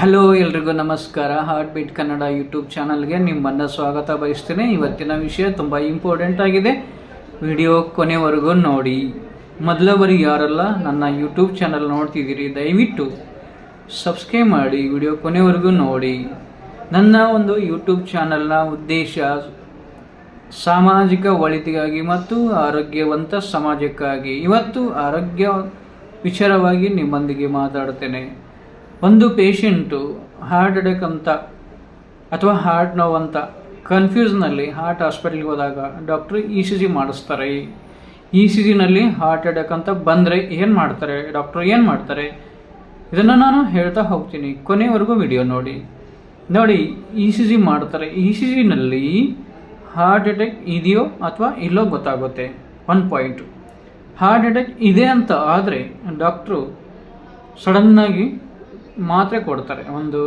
Hello ಎಲ್ರಿಗೂ ನಮಸ್ಕಾರ. Heart beat Kannada YouTube ಚಾನಲ್ಗೆ ನಿಮ್ಮನ್ನು ಸ್ವಾಗತ ಬಯಸ್ತೇನೆ. ಇವತ್ತಿನ ವಿಷಯ ತುಂಬ ಇಂಪಾರ್ಟೆಂಟ್ ಆಗಿದೆ. ವಿಡಿಯೋ ಕೊನೆವರೆಗೂ ನೋಡಿ. ಮೊದಲ ಯಾರಲ್ಲ ಯಾರೆಲ್ಲ ನನ್ನ ಯೂಟ್ಯೂಬ್ ಚಾನಲ್ ನೋಡ್ತಿದ್ದೀರಿ, ದಯವಿಟ್ಟು ಸಬ್ಸ್ಕ್ರೈಬ್ ಮಾಡಿ ವಿಡಿಯೋ ಕೊನೆವರೆಗೂ ನೋಡಿ. ನನ್ನ ಒಂದು ಯೂಟ್ಯೂಬ್ ಚಾನಲ್ನ ಉದ್ದೇಶ ಸಾಮಾಜಿಕ ಒಳಿತಿಗಾಗಿ ಮತ್ತು ಆರೋಗ್ಯವಂತ ಸಮಾಜಕ್ಕಾಗಿ. ಇವತ್ತು ಆರೋಗ್ಯ ವಿಚಾರವಾಗಿ ನಿಮ್ಮೊಂದಿಗೆ ಮಾತಾಡ್ತೇನೆ. ಒಂದು ಪೇಷಂಟು ಹಾರ್ಟ್ ಅಟ್ಯಾಕ್ ಅಂತ ಅಥವಾ ಹಾರ್ಟ್ ನೋವು ಅಂತ ಕನ್ಫ್ಯೂಸ್ನಲ್ಲಿ ಹಾರ್ಟ್ ಹಾಸ್ಪಿಟಲ್ಗೆ ಹೋದಾಗ ಡಾಕ್ಟ್ರು ಇ ಸಿ ಜಿ ಮಾಡಿಸ್ತಾರೆ. ಇ ಸಿ ಜಿನಲ್ಲಿ ಹಾರ್ಟ್ ಅಟ್ಯಾಕ್ ಅಂತ ಬಂದರೆ ಏನು ಮಾಡ್ತಾರೆ? ಡಾಕ್ಟ್ರು ಏನು ಮಾಡ್ತಾರೆ? ಇದನ್ನು ನಾನು ಹೇಳ್ತಾ ಹೋಗ್ತೀನಿ. ಕೊನೆವರೆಗೂ ವಿಡಿಯೋ ನೋಡಿ. ನೋಡಿ ಇ ಸಿ ಜಿ ಮಾಡ್ತಾರೆ. ಇ ಸಿ ಜಿನಲ್ಲಿ ಹಾರ್ಟ್ ಅಟ್ಯಾಕ್ ಇದೆಯೋ ಅಥವಾ ಇಲ್ಲೋ ಗೊತ್ತಾಗುತ್ತೆ. ಒನ್ ಪಾಯಿಂಟು ಹಾರ್ಟ್ ಅಟ್ಯಾಕ್ ಇದೆ ಅಂತ ಆದರೆ ಡಾಕ್ಟ್ರು ಸಡನ್ನಾಗಿ ಮಾತ್ರೆ ಕೊಡ್ತಾರೆ. ಒಂದು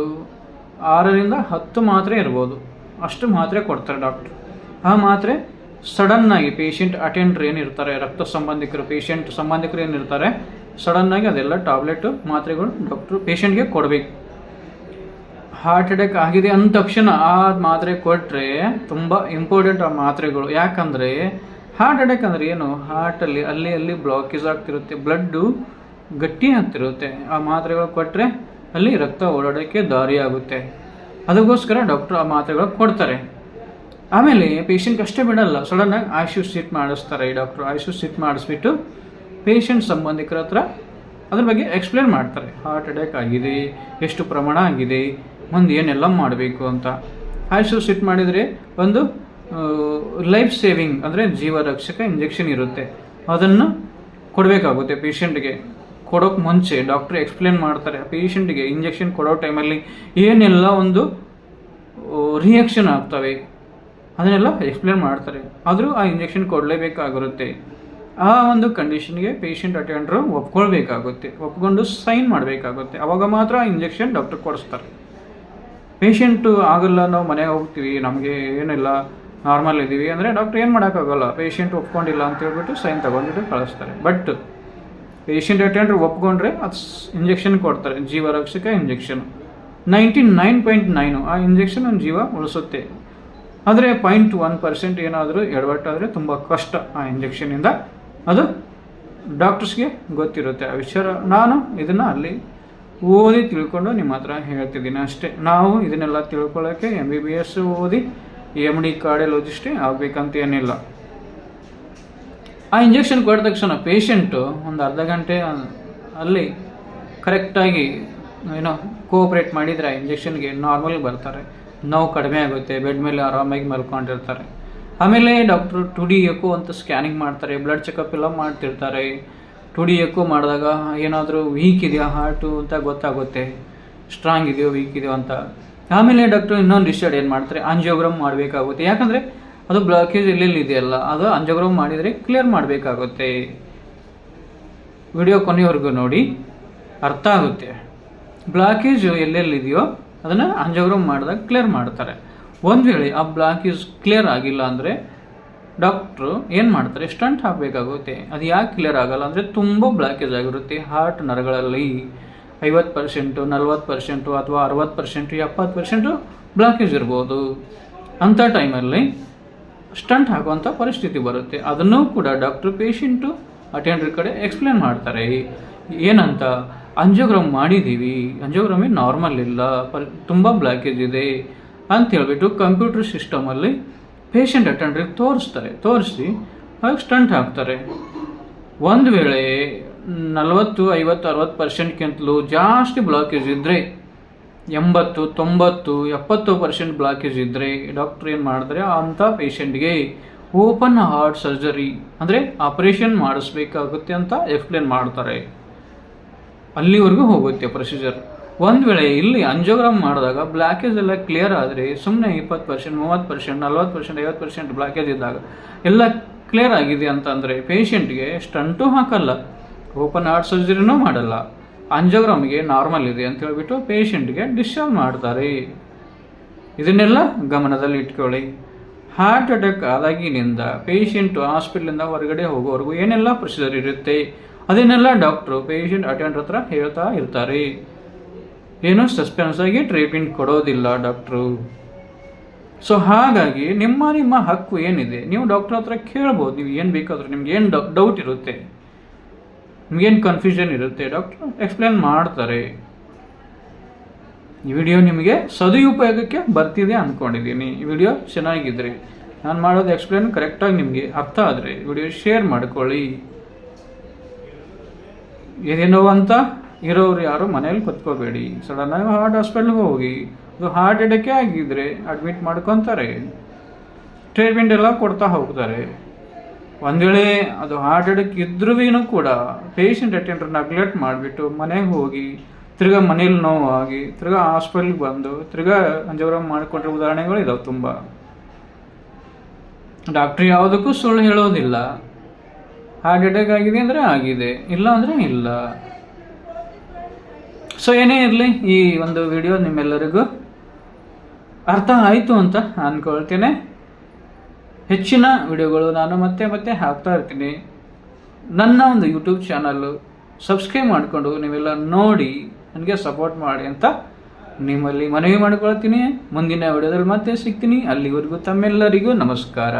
ಆರರಿಂದ ಹತ್ತು ಮಾತ್ರೆ ಇರ್ಬೋದು. ಅಷ್ಟು ಮಾತ್ರೆ ಕೊಡ್ತಾರೆ ಡಾಕ್ಟ್ರು. ಆ ಮಾತ್ರೆ ಸಡನ್ನಾಗಿ ಪೇಷಂಟ್ ಅಟೆಂಡ್ರ್ ಏನಿರ್ತಾರೆ ರಕ್ತ ಸಂಬಂಧಿಕರು ಪೇಷಂಟ್ ಸಂಬಂಧಿಕರು ಏನಿರ್ತಾರೆ ಸಡನ್ನಾಗಿ ಅದೆಲ್ಲ ಟ್ಯಾಬ್ಲೆಟು ಮಾತ್ರೆಗಳು ಡಾಕ್ಟ್ರು ಪೇಷಂಟ್ಗೆ ಕೊಡಬೇಕು. ಹಾರ್ಟ್ ಅಟ್ಯಾಕ್ ಆಗಿದೆ ಅಂದ ತಕ್ಷಣ ಆ ಮಾತ್ರೆ ಕೊಟ್ಟರೆ ತುಂಬ ಇಂಪಾರ್ಟೆಂಟ್ ಆ ಮಾತ್ರೆಗಳು. ಯಾಕಂದರೆ ಹಾರ್ಟ್ ಅಟ್ಯಾಕ್ ಅಂದರೆ ಏನು? ಹಾರ್ಟಲ್ಲಿ ಅಲ್ಲಿ ಅಲ್ಲಿ ಬ್ಲಾಕೇಜ್ ಆಗ್ತಿರುತ್ತೆ. ಬ್ಲಡ್ಡು ಗಟ್ಟಿ ಆಗ್ತಿರುತ್ತೆ. ಆ ಮಾತ್ರೆಗಳು ಕೊಟ್ಟರೆ ಅಲ್ಲಿ ರಕ್ತ ಓಡಾಡೋಕ್ಕೆ ದಾರಿ ಆಗುತ್ತೆ ಅದಕ್ಕೋಸ್ಕರ ಡಾಕ್ಟ್ರು ಆ ಮಾತ್ರೆಗಳು ಕೊಡ್ತಾರೆ. ಆಮೇಲೆ ಪೇಷಂಟ್ ಅಷ್ಟೇ ಬಿಡಲ್ಲ. ಸಡನ್ನಾಗಿ ಐ ಸಿಟ್ ಮಾಡಿಸ್ತಾರೆ ಈ ಡಾಕ್ಟ್ರು. ಐ ಸಿಟ್ ಮಾಡಿಸ್ಬಿಟ್ಟು ಪೇಷಂಟ್ ಸಂಬಂಧಿಕರ ಹತ್ರ ಅದ್ರ ಬಗ್ಗೆ ಎಕ್ಸ್ಪ್ಲೇನ್ ಮಾಡ್ತಾರೆ. ಹಾರ್ಟ್ ಅಟ್ಯಾಕ್ ಆಗಿದೆ, ಎಷ್ಟು ಪ್ರಮಾಣ ಆಗಿದೆ, ಮುಂದೆ ಏನೆಲ್ಲ ಮಾಡಬೇಕು ಅಂತ. ಆಯುಷು ಸಿಟ್ ಮಾಡಿದರೆ ಒಂದು ಲೈಫ್ ಸೇವಿಂಗ್ ಅಂದರೆ ಜೀವ ರಕ್ಷಕ ಇಂಜೆಕ್ಷನ್ ಇರುತ್ತೆ. ಅದನ್ನು ಕೊಡಬೇಕಾಗುತ್ತೆ ಪೇಷಂಟ್ಗೆ ಕೊಡೋಕೆ ಮುಂಚೆ ಡಾಕ್ಟ್ರ್ ಎಕ್ಸ್ಪ್ಲೇನ್ ಮಾಡ್ತಾರೆ ಪೇಷಂಟ್ಗೆ ಇಂಜೆಕ್ಷನ್ ಕೊಡೋ ಟೈಮಲ್ಲಿ ಏನೆಲ್ಲ ಒಂದು ರಿಯಾಕ್ಷನ್ ಆಗ್ತವೆ, ಅದನ್ನೆಲ್ಲ ಎಕ್ಸ್ಪ್ಲೇನ್ ಮಾಡ್ತಾರೆ. ಆದರೂ ಆ ಇಂಜೆಕ್ಷನ್ ಕೊಡಲೇಬೇಕಾಗಿರುತ್ತೆ. ಆ ಒಂದು ಕಂಡೀಷನ್ಗೆ ಪೇಷಂಟ್ ಅಟೆಂಡ್ರು ಒಪ್ಕೊಳ್ಬೇಕಾಗುತ್ತೆ, ಒಪ್ಕೊಂಡು ಸೈನ್ ಮಾಡಬೇಕಾಗುತ್ತೆ. ಅವಾಗ ಮಾತ್ರ ಆ ಇಂಜೆಕ್ಷನ್ ಡಾಕ್ಟರ್ ಕೊಡಿಸ್ತಾರೆ. ಪೇಷಂಟು ಆಗಲ್ಲ ನಾವು ಮನೆಗೆ ಹೋಗ್ತೀವಿ, ನಮಗೆ ಏನಿಲ್ಲ ನಾರ್ಮಲ್ ಇದ್ದೀವಿ ಅಂದರೆ ಡಾಕ್ಟ್ರ್ ಏನು ಮಾಡೋಕ್ಕಾಗಲ್ಲ. ಪೇಷಂಟ್ ಒಪ್ಕೊಂಡಿಲ್ಲ ಅಂತ ಹೇಳ್ಬಿಟ್ಟು ಸೈನ್ ತಗೊಂಡ್ಬಿಟ್ಟು ಕಳಿಸ್ತಾರೆ. ಬಟ್ ಪೇಷಂಟ್ ಅಟೆಂಡ್ರ್ ಒಪ್ಕೊಂಡ್ರೆ ಅದು ಇಂಜೆಕ್ಷನ್ ಕೊಡ್ತಾರೆ ಜೀವ ರಕ್ಷಕ injection ninety nine point nine ಆ ಇಂಜೆಕ್ಷನ್ ಒಂದು ಜೀವ ಉಳಿಸುತ್ತೆ. ಆದರೆ ಪಾಯಿಂಟ್ ಒನ್ ಪರ್ಸೆಂಟ್ ಏನಾದರೂ ಎಡವಟ್ಟಾದರೆ ತುಂಬ ಕಷ್ಟ ಆ ಇಂಜೆಕ್ಷನಿಂದ ಅದು ಡಾಕ್ಟರ್ಸ್ಗೆ ಗೊತ್ತಿರುತ್ತೆ. ಆ ವಿಚಾರ ನಾನು ಇದನ್ನು ಅಲ್ಲಿ ಓದಿ ತಿಳ್ಕೊಂಡು ನಿಮ್ಮ ಹತ್ರ ಹೇಳ್ತಿದ್ದೀನಿ ಅಷ್ಟೇ. ನಾವು ಇದನ್ನೆಲ್ಲ ತಿಳ್ಕೊಳ್ಳೋಕ್ಕೆ ಎಂ ಬಿ ಬಿ ಎಸ್ ಓದಿ ಎಂ ಡಿ ಓದಿಷ್ಟೇ ಆಗಬೇಕಂತ ಏನಿಲ್ಲ. ಆ ಇಂಜೆಕ್ಷನ್ ಕೊಟ್ಟ ತಕ್ಷಣ ಪೇಷಂಟು ಒಂದು ಅರ್ಧ ಗಂಟೆ, ಅಲ್ಲಿ ಕರೆಕ್ಟಾಗಿ ಏನೋ ಕೋಆಪ್ರೇಟ್ ಮಾಡಿದರೆ ಆ ಇಂಜೆಕ್ಷನ್ಗೆ ನಾರ್ಮಲ್ ಬರ್ತಾರೆ. ನೋವು ಕಡಿಮೆ ಆಗುತ್ತೆ ಬೆಡ್ ಮೇಲೆ ಆರಾಮಾಗಿ ಮಲ್ಕೊಂಡಿರ್ತಾರೆ. ಆಮೇಲೆ ಡಾಕ್ಟ್ರು ಟು ಡಿ ಎಕೋ ಅಂತ ಸ್ಕ್ಯಾನಿಂಗ್ ಮಾಡ್ತಾರೆ ಬ್ಲಡ್ ಚೆಕಪ್ ಎಲ್ಲ ಮಾಡ್ತಿರ್ತಾರೆ. ಟು ಡಿ ಎಕೋ ಮಾಡಿದಾಗ ಏನಾದರೂ ವೀಕ್ ಇದೆಯಾ ಹಾರ್ಟು ಅಂತ ಗೊತ್ತಾಗುತ್ತೆ. ಸ್ಟ್ರಾಂಗ್ ಇದೆಯೋ ವೀಕ್ ಇದೆಯೋ ಅಂತ. ಆಮೇಲೆ ಡಾಕ್ಟ್ರು ಇನ್ನೊಂದು ಡಿಸೈಡ್ ಏನು ಮಾಡ್ತಾರೆ ಆಂಜಿಯೋಗ್ರಾಮ್ ಮಾಡಬೇಕಾಗುತ್ತೆ. ಯಾಕಂದರೆ ಅದು ಬ್ಲಾಕೇಜ್ ಎಲ್ಲೆಲ್ಲಿ ಇದೆಯಲ್ಲ, ಅದು ಆಂಜಿಯೋಗ್ರಾಮ್ ಮಾಡಿದರೆ ಕ್ಲಿಯರ್ ಮಾಡಬೇಕಾಗುತ್ತೆ. ವಿಡಿಯೋ ಕೊನೆಯವರೆಗೂ ನೋಡಿ, ಅರ್ಥ ಆಗುತ್ತೆ. ಬ್ಲಾಕೇಜ್ ಎಲ್ಲೆಲ್ಲಿದೆಯೋ ಅದನ್ನು ಆಂಜಿಯೋಗ್ರಾಮ್ ಮಾಡಿದಾಗ ಕ್ಲಿಯರ್ ಮಾಡ್ತಾರೆ. ಒಂದು ವೇಳೆ ಆ ಬ್ಲಾಕೇಜ್ ಕ್ಲಿಯರ್ ಆಗಿಲ್ಲ ಅಂದರೆ ಡಾಕ್ಟ್ರು ಏನು ಮಾಡ್ತಾರೆ? ಸ್ಟಂಟ್ ಹಾಕಬೇಕಾಗುತ್ತೆ ಅದು ಯಾಕೆ ಕ್ಲಿಯರ್ ಆಗಲ್ಲ ಅಂದರೆ, ತುಂಬ ಬ್ಲಾಕೇಜ್ ಆಗಿರುತ್ತೆ. ಹಾರ್ಟ್ ನರಗಳಲ್ಲಿ ಐವತ್ತು ಪರ್ಸೆಂಟು ನಲ್ವತ್ತು ಪರ್ಸೆಂಟು ಅಥವಾ ಅರವತ್ತು ಪರ್ಸೆಂಟು ಎಪ್ಪತ್ತು ಪರ್ಸೆಂಟು ಬ್ಲಾಕೇಜ್ ಇರ್ಬೋದು. ಅಂಥ ಟೈಮಲ್ಲಿ ಸ್ಟಂಟ್ ಹಾಕುವಂಥ ಪರಿಸ್ಥಿತಿ ಬರುತ್ತೆ. ಅದನ್ನು ಕೂಡ ಡಾಕ್ಟ್ರು ಪೇಷಂಟು ಅಟೆಂಡರ್ ಕಡೆ ಎಕ್ಸ್ಪ್ಲೇನ್ ಮಾಡ್ತಾರೆ. ಏನಂತ ಅಂಜೋಗ್ರಾಮ್ ಮಾಡಿದ್ದೀವಿ, ಅಂಜಿಯೋಗ್ರಾಮಿ ನಾರ್ಮಲ್ ಇಲ್ಲ, ಪರ್, ತುಂಬ ಬ್ಲಾಕೇಜ್ ಇದೆ ಅಂತ ಹೇಳಿಬಿಟ್ಟು ಕಂಪ್ಯೂಟರ್ ಸಿಸ್ಟಮಲ್ಲಿ ಪೇಷಂಟ್ ಅಟೆಂಡ್ರಿಗೆ ತೋರಿಸ್ತಾರೆ. ತೋರಿಸಿ ಆಗ ಸ್ಟಂಟ್ ಹಾಕ್ತಾರೆ. ಒಂದು ವೇಳೆ ನಲವತ್ತು, ಐವತ್ತು, ಅರವತ್ತು ಪರ್ಸೆಂಟ್ಗಿಂತಲೂ ಜಾಸ್ತಿ ಬ್ಲಾಕೇಜ್ ಇದ್ದರೆ ಎಂಬತ್ತು, ತೊಂಬತ್ತು, ಎಪ್ಪತ್ತು ಪರ್ಸೆಂಟ್ ಬ್ಲಾಕೇಜ್ ಇದ್ದರೆ ಡಾಕ್ಟ್ರ್ ಏನು ಮಾಡಿದ್ರೆ ಅಂಥ ಪೇಷಂಟ್ಗೆ ಓಪನ್ ಹಾರ್ಟ್ ಸರ್ಜರಿ ಅಂದರೆ ಆಪರೇಷನ್ ಮಾಡಿಸ್ಬೇಕಾಗುತ್ತೆ ಅಂತ ಎಕ್ಸ್ಪ್ಲೇನ್ ಮಾಡ್ತಾರೆ. ಅಲ್ಲಿವರೆಗೂ ಹೋಗುತ್ತೆ ಪ್ರೊಸೀಜರ್ ಒಂದು ವೇಳೆ ಇಲ್ಲಿ ಅಂಜೋಗ್ರಾಮ್ ಮಾಡಿದಾಗ ಬ್ಲಾಕೇಜ್ ಎಲ್ಲ ಕ್ಲಿಯರ್ ಆದರೆ ಸುಮ್ಮನೆ ಇಪ್ಪತ್ತು ಪರ್ಸೆಂಟ್, ಮೂವತ್ತು ಪರ್ಸೆಂಟ್, ನಲ್ವತ್ತು ಪರ್ಸೆಂಟ್, ಐವತ್ತು ಪರ್ಸೆಂಟ್ ಬ್ಲಾಕೇಜ್ ಇದ್ದಾಗ ಎಲ್ಲ ಕ್ಲಿಯರ್ ಆಗಿದೆ ಅಂತಂದರೆ ಪೇಷಂಟ್ಗೆ ಸ್ಟಂಟು ಹಾಕಲ್ಲ. ಓಪನ್ ಹಾರ್ಟ್ ಸರ್ಜರಿನೂ ಮಾಡಲ್ಲ. ಅಂಜೋಗ್ರಾಮ್ಗೆ ನಾರ್ಮಲ್ ಇದೆ ಅಂತ ಹೇಳ್ಬಿಟ್ಟು ಪೇಷಂಟ್ಗೆ ಡಿಸ್ಚಾರ್ಜ್ ಮಾಡ್ತಾರೆ. ಇದನ್ನೆಲ್ಲ ಗಮನದಲ್ಲಿ ಇಟ್ಕೊಳ್ಳಿ. ಹಾರ್ಟ್ ಅಟ್ಯಾಕ್ ಆದಾಗಿನಿಂದ ಪೇಷಂಟ್ ಹಾಸ್ಪಿಟ್ಲಿಂದ ಹೊರಗಡೆ ಹೋಗೋವರೆಗೂ ಏನೆಲ್ಲ ಪ್ರೊಸೀಜರ್ ಇರುತ್ತೆ? ಅದನ್ನೆಲ್ಲ ಡಾಕ್ಟ್ರು, ಪೇಷಂಟ್ ಅಟೆಂಡರ್ ಹತ್ರ ಹೇಳ್ತಾ ಇರ್ತಾರೆ. ಏನು ಸಸ್ಪೆನ್ಸ್ ಆಗಿ ಟ್ರೀಟ್ಮೆಂಟ್ ಕೊಡೋದಿಲ್ಲ ಡಾಕ್ಟ್ರು. ಸೊ ಹಾಗಾಗಿ ನಿಮ್ಮ ನಿಮ್ಮ ಹಕ್ಕು ಏನಿದೆ? ನೀವು ಡಾಕ್ಟರ್ ಹತ್ರ ಕೇಳ್ಬೋದು, ನೀವು ಏನು ಬೇಕಾದರೂ ನಿಮ್ಗೆ ಏನು ಡೌಟ್ ಇರುತ್ತೆ? ನಿಮ್ಗೇನು ಕನ್ಫ್ಯೂಷನ್ ಇರುತ್ತೆ? ಡಾಕ್ಟರ್ ಎಕ್ಸ್ಪ್ಲೇನ್ ಮಾಡ್ತಾರೆ. ಈ ವಿಡಿಯೋ ನಿಮಗೆ ಸದುಪಯೋಗಕ್ಕೆ ಬರ್ತಿದೆ ಅಂದ್ಕೊಂಡಿದ್ದೀನಿ ಈ ವಿಡಿಯೋ ಚೆನ್ನಾಗಿದ್ರೆ ನಾನು ಮಾಡೋದು ಎಕ್ಸ್ಪ್ಲೇನ್ ಕರೆಕ್ಟಾಗಿ ನಿಮಗೆ ಅರ್ಥ ಆದರೆ ವಿಡಿಯೋ ಶೇರ್ ಮಾಡ್ಕೊಳ್ಳಿ. ಏನೇನೋ ಅಂತ ಇರೋರು ಯಾರು ಮನೇಲಿ ಸಡನ್ ಸಡನ್ನಾಗಿ ಹಾರ್ಟ್ ಹಾಸ್ಪಿಟ್ಲ್ಗೆ ಹೋಗಿ, ಅದು ಹಾರ್ಟ್ ಅಟ್ಯಾಕೇ ಆಗಿದ್ರೆ ಅಡ್ಮಿಟ್ ಮಾಡ್ಕೊತಾರೆ. ಟ್ರೀಟ್ಮೆಂಟ್ ಎಲ್ಲ ಕೊಡ್ತಾ ಹೋಗ್ತಾರೆ. ಒಂದು ವೇಳೆ ಅದು ಹಾರ್ಟ್ ಅಟ್ಯಾಕ್ ಇದ್ರೂ ಕೂಡ ಪೇಷಂಟ್ ಅಟೆಂಡರ್ ನಗ್ಲೆಕ್ಟ್ ಮಾಡಿಬಿಟ್ಟು ಮನೆಗೆ ಹೋಗಿ ತಿರ್ಗಾ ಮನೇಲಿ ನೋವಾಗಿ, ತಿರ್ಗಾ ಹಾಸ್ಪಿಟ್ಲ್ಗೆ ಬಂದು, ತಿರ್ಗಾ ಅಂಜವರ ಮಾಡಿಕೊಂಡ್ರೆ ಉದಾಹರಣೆಗಳು ಇದಾವೆ ತುಂಬ. ಡಾಕ್ಟ್ರ್ ಯಾವುದಕ್ಕೂ ಸುಳ್ಳು ಹೇಳೋದಿಲ್ಲ. ಹಾರ್ಟ್ ಅಟ್ಯಾಕ್ ಆಗಿದೆ ಅಂದರೆ ಆಗಿದೆ, ಇಲ್ಲ ಅಂದರೆ ಇಲ್ಲ. ಸೊ ಏನೇ ಇರಲಿ ಈ ಒಂದು ವಿಡಿಯೋ ನಿಮ್ಮೆಲ್ಲರಿಗೂ ಅರ್ಥ ಆಯಿತು ಅಂತ ಅಂದ್ಕೊಳ್ತೇನೆ ಹೆಚ್ಚಿನ ವಿಡಿಯೋಗಳು ನಾನು ಮತ್ತೆ ಮತ್ತೆ ಹಾಕ್ತಾ ಇರ್ತೀನಿ. ನನ್ನ ಒಂದು ಯೂಟ್ಯೂಬ್ ಚಾನಲ್ಲು ಸಬ್ಸ್ಕ್ರೈಬ್ ಮಾಡಿಕೊಂಡು ನೀವೆಲ್ಲ ನೋಡಿ, ನನಗೆ ಸಪೋರ್ಟ್ ಮಾಡಿ ಅಂತ ನಿಮ್ಮಲ್ಲಿ ಮನವಿ ಮಾಡ್ಕೊಳ್ತೀನಿ. ಮುಂದಿನ ವಿಡಿಯೋದಲ್ಲಿ ಮತ್ತೆ ಸಿಗ್ತೀನಿ. ಅಲ್ಲಿವರೆಗೂ ತಮ್ಮೆಲ್ಲರಿಗೂ ನಮಸ್ಕಾರ.